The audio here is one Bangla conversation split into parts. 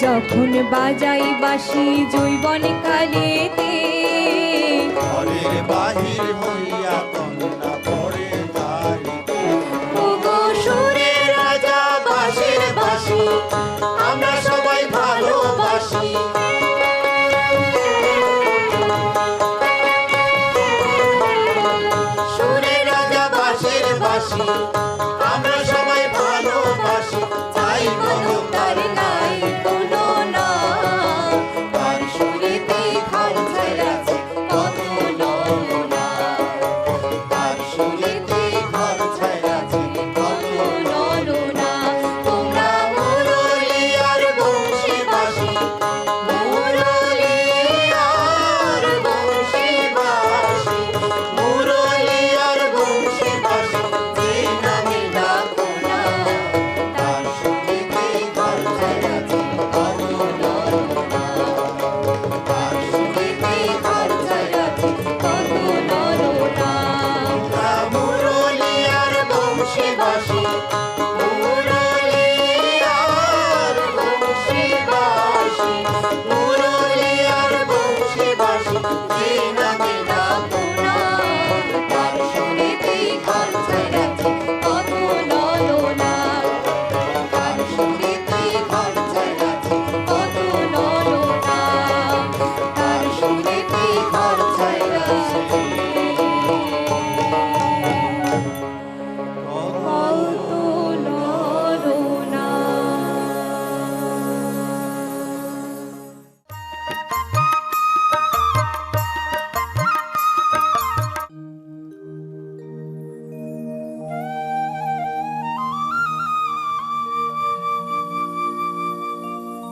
যখন বাজাই বাসি জৈবন কালেতে রাজা বাসি আমরা সবাই ভালোবাসি Thank you.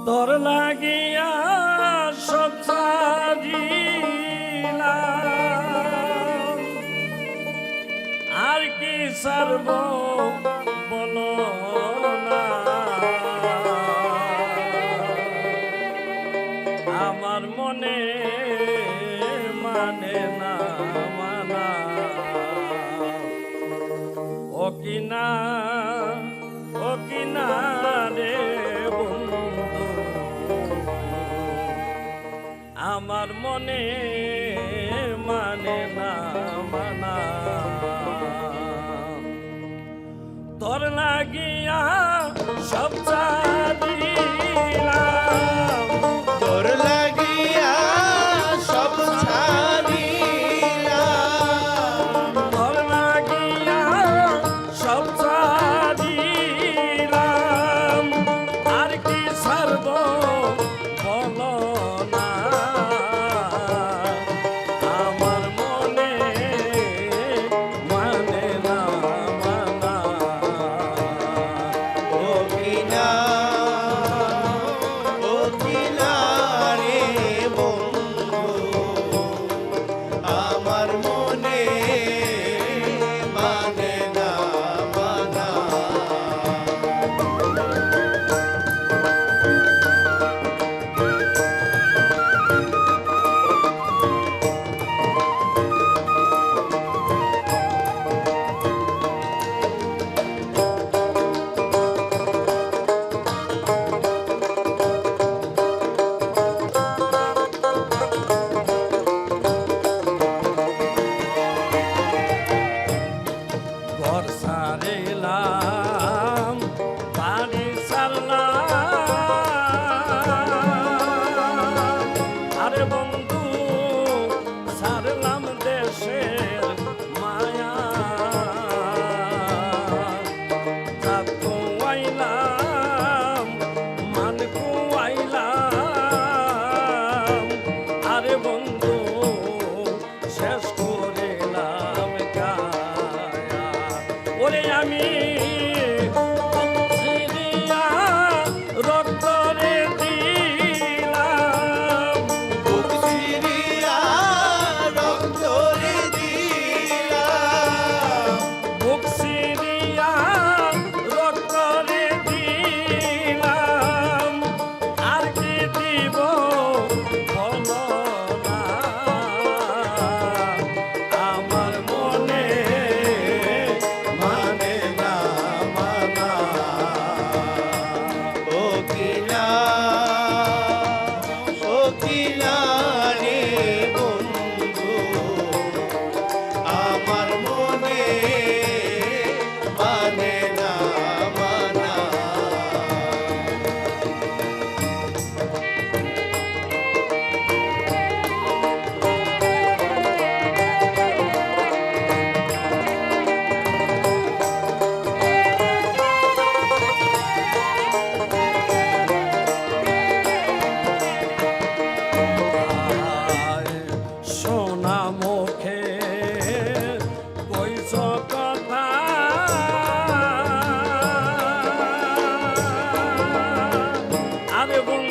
তোর লাগিয়া সব আর কি সর্ব বল আমার মনে মানে না মানা। ও কিনা আমার মনে মানে না মানা। তোর লাগিয়া সবটা 快乐 Ah,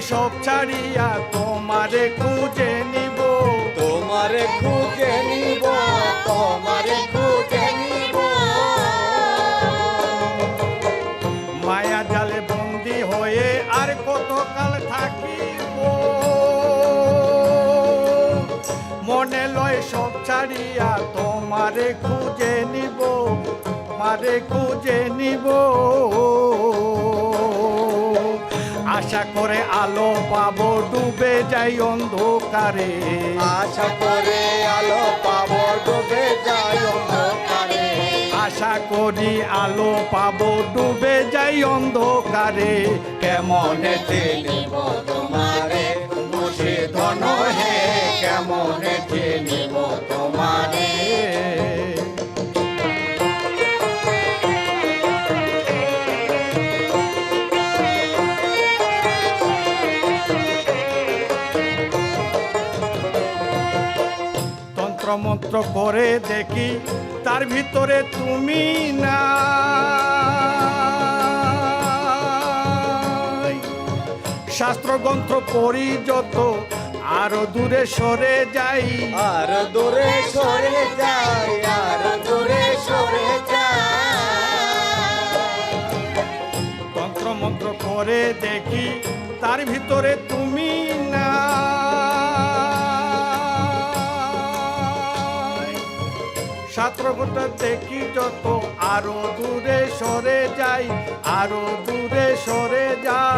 সব ছাড়িয়া তোমারে খুঁজে নিব। তোমারে খুঁজে নিব তোমারে খুঁজে নিব। মায়া জালে বন্দি হয়ে আর কতকাল থাকিব? মনে লয় সব ছাড়িয়া তোমারে খুঁজে নিব মারে খুঁজে নিব। আশা করে আলো পাবো ডুবে যাই অন্ধকারে। আশা করে আলো পাবো ডুবে যায় অন্ধকারে। আশা করি আলো পাবো ডুবে যাই অন্ধকারে। কেমনে তোমারে? মুর্শিদ নহে কেমন তোমারে? মন্ত্র করে দেখি তার ভিতরে তুমি না শাস্ত্র গ্রন্থ পড়ি যত আরও দূরে সরে যাই। আর দূরে সরে যাই আর দূরে সরে যায় তন্ত্র মন্ত্র করে দেখি তার ভিতরে তুমি না ছাত্র গোটা দেখি যত আরও দূরে সরে যাই আরও দূরে সরে যাই।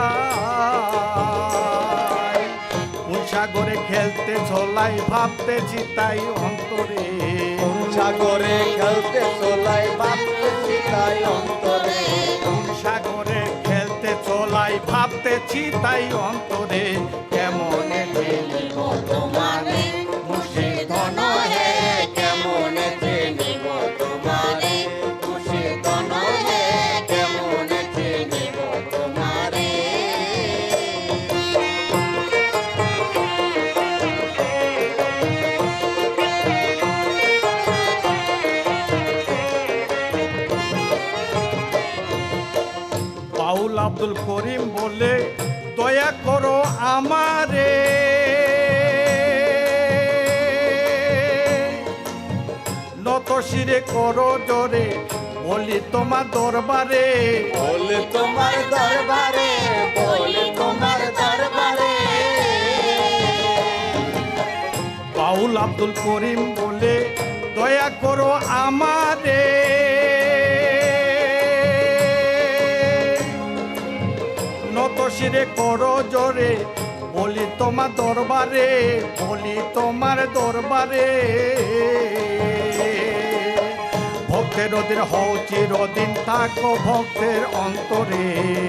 কোন সাগরে খেলতে ছোলাই ভাবতেছি তাই অন্তরে। কোন সাগরে খেলতে চলাই ভাবতেছি তাই অন্তরে। কোন সাগরে খেলতে চলাই ভাবতেছি তাই অন্তরে। কেমন তোমারে শিরে করো জোরে বলি তোমার দরবারে। বলে তোমার দরবারে বলে তোমার দরবারে। বাউল আব্দুল করিম বলে দয়া করো আমারে। নত শিরে করো জোরে বলি তোমার দরবারে বলি তোমার দরবারে। ভক্তের অধীন হও চিরদিন থাকো ভক্তের অন্তরে।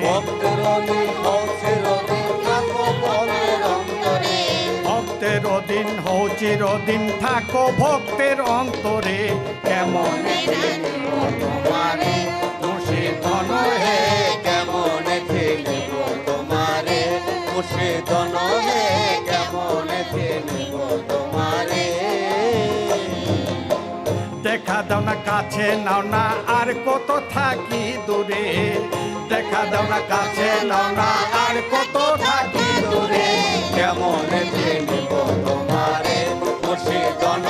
ভক্তের অনিল হসের অনিল থাকো অন্তরে। ভক্তের অধীন হও চিরদিন থাকো ভক্তের অন্তরে। কেমন কাছে নাও না, আর কত থাকি দূরে। দেখা দাও না, কাছে নাও না, আর কত থাকি দূরে। কেমন প্রেম তোমারে খুশি গণ